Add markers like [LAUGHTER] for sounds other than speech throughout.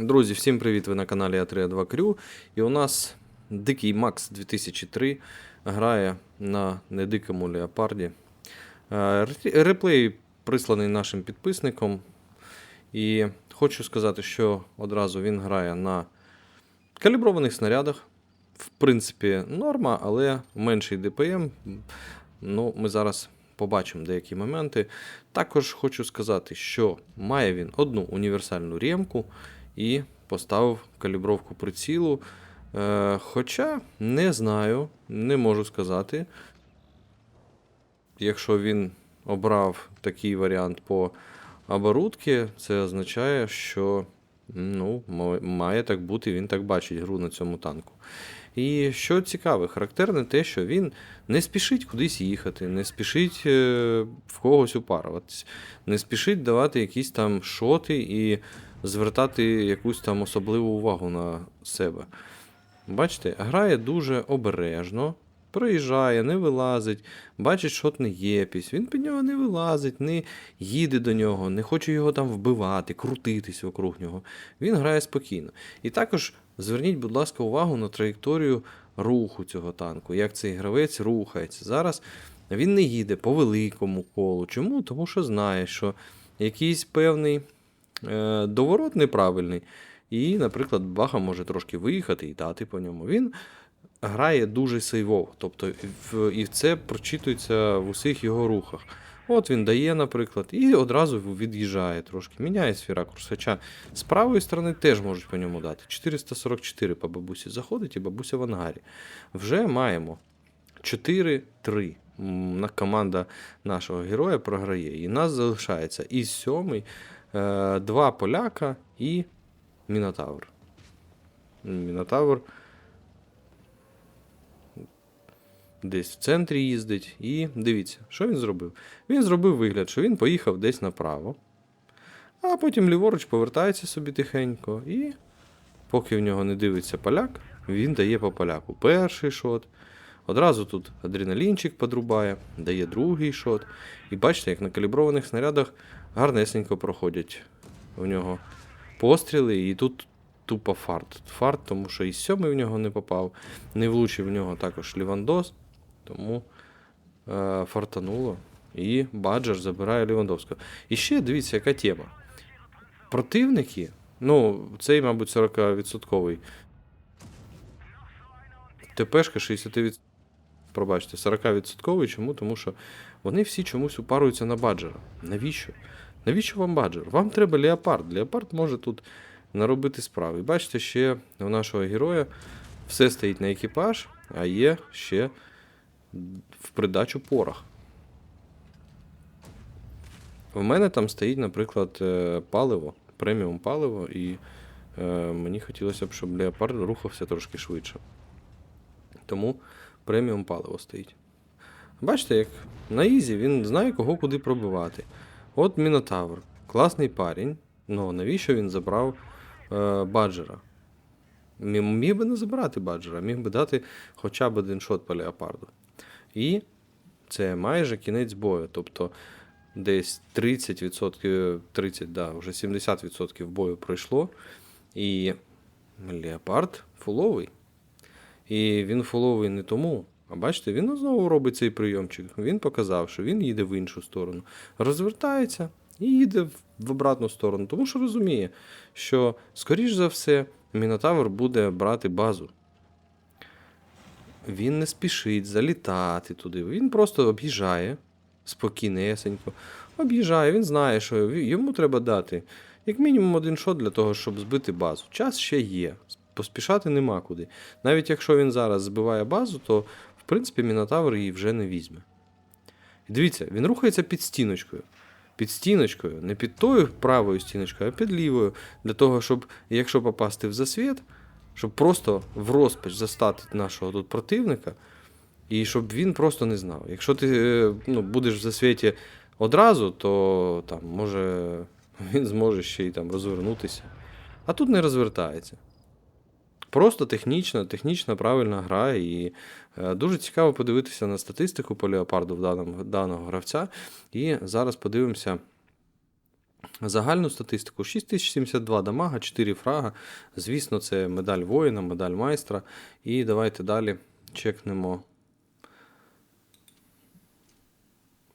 Друзі, всім привіт! Ви на каналі А32 Крю. І у нас дикий Макс 2003 грає на недикому леопарді. Е, Реплей присланий нашим підписником. І хочу сказати, що одразу він грає на каліброваних снарядах. В принципі, норма, але менший ДПМ. Ну, ми зараз побачимо деякі моменти. Також хочу сказати, що має він одну універсальну ремку і поставив калібровку прицілу. Е, хоча не знаю, не можу сказати. Якщо він обрав такий варіант по оборудці, це означає, що ну, має так бути, він так бачить гру на цьому танку. І що цікаве, характерне те, що він не спішить кудись їхати, не спішить е, в когось упаруватись, не спішить давати якісь там шоти і звертати якусь там особливу увагу на себе. Бачите, грає дуже обережно, проїжджає, не вилазить, бачить шотний єпісь, він під нього не вилазить, не їде до нього, не хоче його там вбивати, крутитись вокруг нього. Він грає спокійно. І також зверніть, будь ласка, увагу на траєкторію руху цього танку, як цей гравець рухається. Зараз він не їде по великому колу. Чому? Тому що знає, що якийсь певний доворот неправильний. І, наприклад, Баха може трошки виїхати і дати по ньому. Він грає дуже сейвово, тобто і це прочитується в усіх його рухах. От він дає, наприклад, і одразу від'їжджає трошки, міняє свій ракурс. З правої сторони теж можуть по ньому дати. 444 по бабусі заходить і бабуся в ангарі. Вже маємо 4-3. Команда нашого героя програє. І нас залишається і сьомий, е, два поляка і Мінотавр. Мінотавр десь в центрі їздить. І дивіться, що він зробив? Він зробив вигляд, що він поїхав десь направо, а потім ліворуч повертається собі тихенько, і поки в нього не дивиться поляк, він дає по поляку перший шот. Одразу тут адреналінчик подрубає, дає другий шот. І бачите, як на каліброваних снарядах гарнесенько проходять в нього постріли, і тут тупо фарт. Фарт, тому що і сьомий в нього не попав, не влучив в нього також Лівандос, тому е, фартануло. І Баджер забирає Лівандовського. І ще дивіться, яка тема. Противники, ну, цей, мабуть, 40-відсотковий. ТПшка 60%. Пробачте, 40%. Чому? Тому що вони всі чомусь упаруються на баджера. Навіщо? Навіщо вам баджер? Вам треба леопард. Леопард може тут наробити справи. Бачите, ще у нашого героя все стоїть на екіпаж, а є ще в придачу порох. В мене там стоїть, наприклад, е, паливо, преміум паливо, і е, мені хотілося б, щоб леопард рухався трошки швидше. Тому преміум паливо стоїть. Бачите, як на Ізі він знає, кого куди пробивати. От Мінотавр, класний парень. Ну навіщо він забрав е, баджера? Міг, би не забирати баджера, міг би дати хоча б один шот по леопарду. І це майже кінець бою. Тобто десь 30%, 30, да, вже 70% бою пройшло. І леопард фуловий. І він фоловий не тому. А бачите, він знову робить цей прийомчик. Він показав, що він їде в іншу сторону. Розвертається і їде в- обратну сторону, тому що розуміє, що, скоріш за все, Мінотавр буде брати базу. Він не спішить залітати туди. Він просто об'їжджає спокійнесенько. Об'їжджає, він знає, що йому треба дати як мінімум один шот для того, щоб збити базу. Час ще є. Поспішати нема куди. Навіть якщо він зараз збиває базу, то в принципі Мінотавр її вже не візьме. І дивіться, він рухається під стіночкою. Під стіночкою, не під тою правою стіночкою, а під лівою. Для того, щоб, якщо попасти в засвіт, щоб просто в розпач застати нашого тут противника, і щоб він просто не знав. Якщо ти е, ну, будеш в засвіті одразу, то там, може [LAUGHS] він зможе ще й там розвернутися. А тут не розвертається. Просто технічна, технічна правильна гра, і е, дуже цікаво подивитися на статистику по леопарду в даному, даного гравця. І зараз подивимося, Загальну статистику 6072 дамага, 4 фрага. Звісно, це медаль воїна, медаль майстра. І давайте далі чекнемо.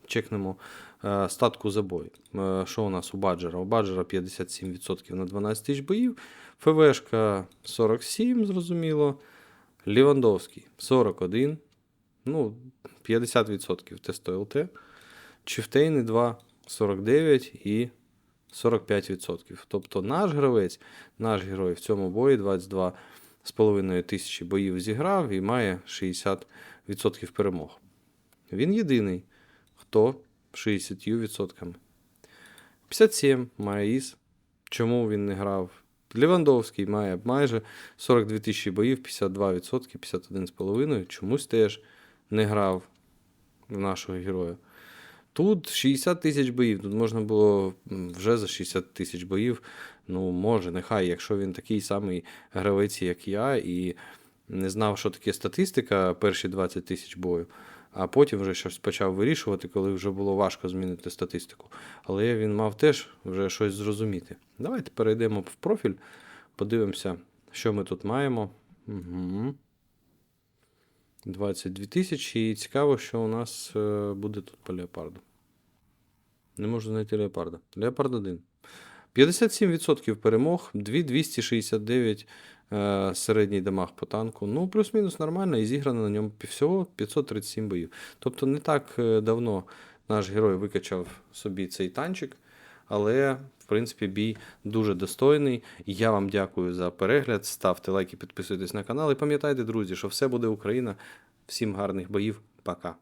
Чекнемо е, статку за бой. Е, що у нас у Баджера? У Баджера 57% на 12 тисяч боїв. ФВшка 47, зрозуміло. Лівандовський 41. Ну, 50% тесто ЛТ. Чифтейни 2, 49 і 45%. Тобто наш гравець, наш герой в цьому бої 22,5 тисячі боїв зіграв і має 60% перемог. Він єдиний, хто 60%. 57 має ІС. Чому він не грав? Лівандовський має майже 42 тисячі боїв, 52%, 51,5%. Чомусь теж не грав нашого героя. Тут 60 тисяч боїв. Тут можна було вже за 60 тисяч боїв. Ну, може, нехай, якщо він такий самий гравець, як я, і не знав, що таке статистика перші 20 тисяч бою, а потім вже щось почав вирішувати, коли вже було важко змінити статистику. Але він мав теж вже щось зрозуміти. Давайте перейдемо в профіль, подивимося, що ми тут маємо. Угу. 22 тисячі. І цікаво, що у нас е, буде тут по леопарду. Не можу знайти леопарда. Леопард 1. 57% перемог, 2269 е, середній дамаг по танку. Ну, плюс-мінус нормально, і зіграно на ньому всього 537 боїв. Тобто не так е, давно наш герой викачав собі цей танчик, але, в принципі, бій дуже достойний. Я вам дякую за перегляд. Ставте лайки, підписуйтесь на канал. І пам'ятайте, друзі, що все буде Україна. Всім гарних боїв. Пока.